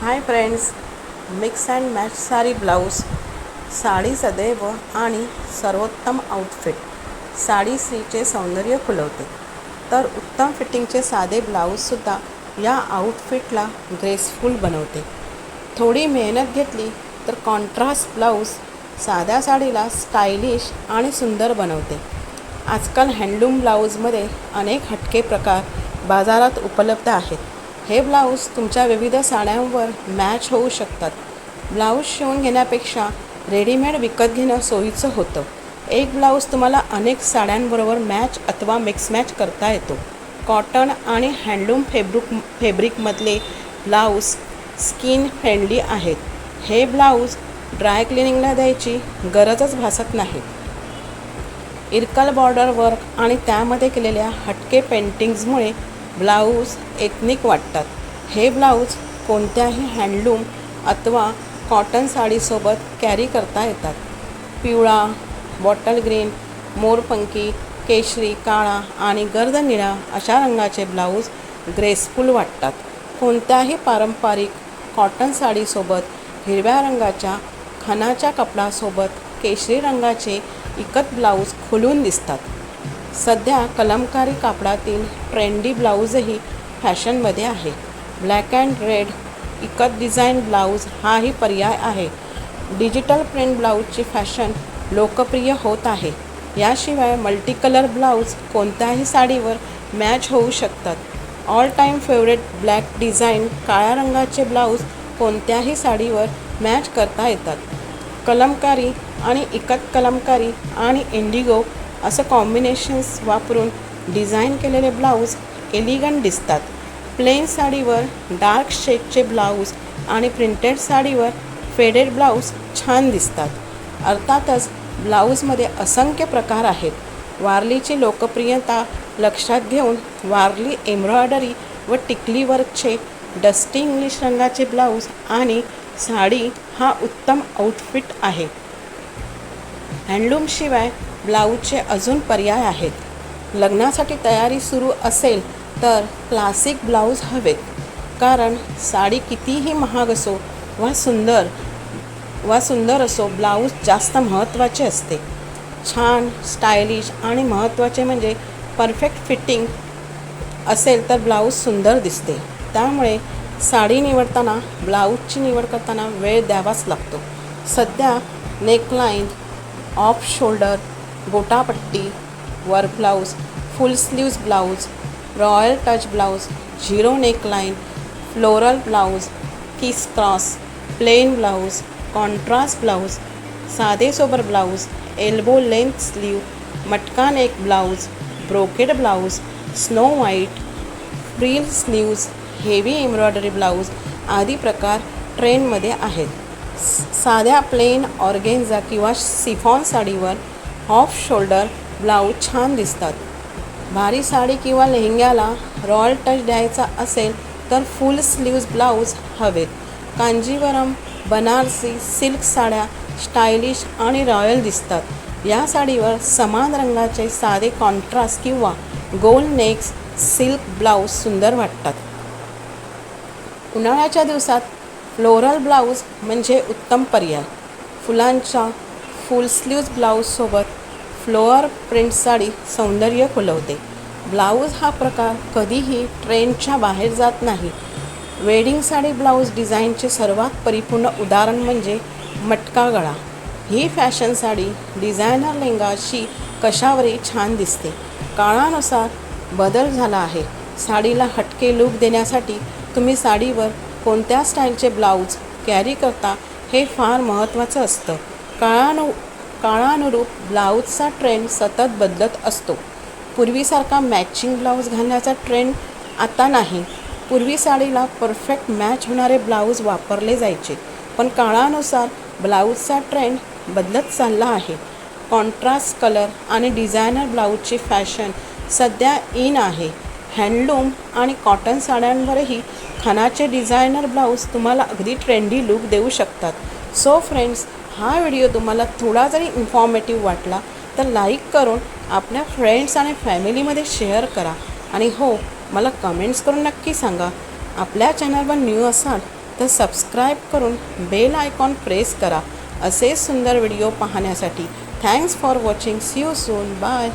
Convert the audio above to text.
Hi friends mix and match sari blouse sari सदैव आणि सर्वोत्तम आउटफिट साडी स्त्रीचे सौंदर्य खुलवते तर उत्तम फिटिंगचे साधे ब्लाऊजसुद्धा या आउटफिटला ग्रेसफुल बनवते. थोडी मेहनत घेतली तर कॉन्ट्रास्ट ब्लाऊज साध्या साडीला स्टायलिश आणि सुंदर बनवते. आजकाल हँडलूम ब्लाऊजमध्ये अनेक हटके प्रकार बाजारात उपलब्ध आहेत. हे ब्लाऊज तुमच्या विविध साड्यांवर मॅच होऊ शकतात. ब्लाऊज शिवून घेण्यापेक्षा रेडीमेड विकत घेणं सोयीचं होतं. एक ब्लाऊज तुम्हाला अनेक साड्यांबरोबर मॅच अथवा मिक्स मॅच करता येतो. कॉटन आणि हँडलूम फेब्रुक फेब्रिकमधले ब्लाऊज स्किन फ्रेंडली आहेत. हे ब्लाऊज ड्राय क्लिनिंगला द्यायची गरजच भासत नाही. इरकल बॉर्डर वर्क आणि त्यामध्ये केलेल्या हटके पेंटिंग्जमुळे ब्लाऊज एथनिक वाटतात. हे ब्लाऊज कोणत्याही हँडलूम अथवा कॉटन साडीसोबत कॅरी करता येतात. पिवळा बॉटल ग्रीन मोरपंकी केशरी काळा आणि गर्द निळा अशा रंगाचे ब्लाऊज ग्रेसफुल वाटतात. कोणत्याही पारंपरिक कॉटन साडीसोबत हिरव्या रंगाच्या खणाच्या कपडासोबत केशरी रंगाचे इकत ब्लाऊज खुलून दिसतात. सध्या कलमकारी कापडातील ट्रेंडी ब्लाऊजही फॅशनमध्ये आहे. Black and red ikat design blouse हाही पर्याय आहे. डिजिटल प्रिंट ब्लाऊजची फॅशन लोकप्रिय होत आहे. याशिवाय मल्टी कलर ब्लाऊज कोणत्याही साडीवर मॅच होऊ शकतात. All time favourite black design काळ्या रंगाचे ब्लाऊज कोणत्याही साडीवर मॅच करता येतात. कलमकारी आणि इकत कलमकारी आणि इंडिगो असं कॉम्बिनेशन्स वापरून डिझाईन केलेले ब्लाऊज एलिगंट दिसतात. प्लेन साडीवर डार्क शेडचे ब्लाऊज आणि प्रिंटेड साडीवर फेडेड ब्लाऊज छान दिसतात. अर्थातच ब्लाऊजमध्ये असंख्य प्रकार आहेत. वारलीची लोकप्रियता लक्षात घेऊन वारली एम्ब्रॉयडरी व टिकली वर्कचे डस्टी इंग्लिश रंगाचे ब्लाऊज आणि साडी हा उत्तम आउटफिट आहे. हँडलूमशिवाय ब्लाऊजचे अजून पर्याय आहेत. लग्नासाठी तयारी सुरू असेल तर क्लासिक ब्लाऊज हवेत. कारण साडी कितीही महाग असो वा सुंदर वा सुंदर असो ब्लाऊज जास्त महत्त्वाचे असते. छान स्टायलिश आणि महत्त्वाचे म्हणजे परफेक्ट फिटिंग असेल तर ब्लाऊज सुंदर दिसते. त्यामुळे साडी निवडताना ब्लाऊजची निवड करताना वेळ द्यावाच लागतो. सध्या neckline off shoulder gota patti work blouse full sleeves blouse royal touch blouse zero neckline floral blouse kiss cross plain blouse contrast blouse साधे sober blouse elbow length sleeve मटका neck blouse brocade blouse snow white frill sleeves heavy embroidery blouse आदी प्रकार ट्रेंडमध्ये आहेत. साध्या plain organza किंवा chiffon साडीवर off shoulder blouse छान दिसतात. भारी साडी किंवा लेहंग्याला रॉयल टच द्यायचा असेल तर फुल स्लीव्ज ब्लाऊज हवेत. कांजीवरम बनारसी सिल्क साड्या स्टायलिश आणि रॉयल दिसतात. या साडीवर समान रंगाचे साधे कॉन्ट्रास्ट किंवा गोल नेक्स सिल्क ब्लाऊज सुंदर वाटतात. उन्हाळ्याच्या दिवसात फ्लोरल ब्लाऊज म्हणजे उत्तम पर्याय. फुलांच्या फुल स्लीव्ज ब्लाऊजसोबत फ्लोअर प्रिंट साडी सौंदर्य खुलवते ब्लाऊज हा प्रकार कधीही ट्रेंडच्या बाहेर जात नाही. वेडिंग साडी ब्लाऊज डिझाईनचे सर्वात परिपूर्ण उदाहरण म्हणजे मटका गळा. ही फॅशन साडी डिझायनर लेंगाशी कशावरही छान दिसते. काळानुसार बदल झाला आहे. साडीला हटके लूक देण्यासाठी तुम्ही साडीवर कोणत्या स्टाईलचे ब्लाऊज कॅरी करता हे फार महत्त्वाचं असतं. काळानु काळानुरूप ब्लाऊजचा ट्रेंड सतत बदलत असतो. पूर्वीसारखा मॅचिंग ब्लाऊज घालण्याचा ट्रेंड आता नाही. पूर्वी साडीला परफेक्ट मॅच होणारे ब्लाऊज वापरले जायचे. पण काळानुसार ब्लाऊजचा ट्रेंड बदलत चालला आहे. कॉन्ट्रास्ट कलर आणि डिझायनर ब्लाऊजची फॅशन सध्या इन आहे. हँडलूम आणि कॉटन साड्यांवरही खानाचे डिझायनर ब्लाऊज तुम्हाला अगदी ट्रेंडी लुक देऊ शकतात. सो फ्रेंड्स हा व्हिडिओ तुम्हाला थोडा जरी इन्फॉर्मेटिव्ह वाटला तर लाईक करून आपल्या फ्रेंड्स आणि फॅमिलीमध्ये शेअर करा. आणि हो मला कमेंट्स करून नक्की सांगा. आपल्या चॅनलवर न्यू असाल तर सबस्क्राईब करून बेल आयकॉन प्रेस करा. असे सुंदर व्हिडिओ पाहण्यासाठी. Thanks for watching see you soon bye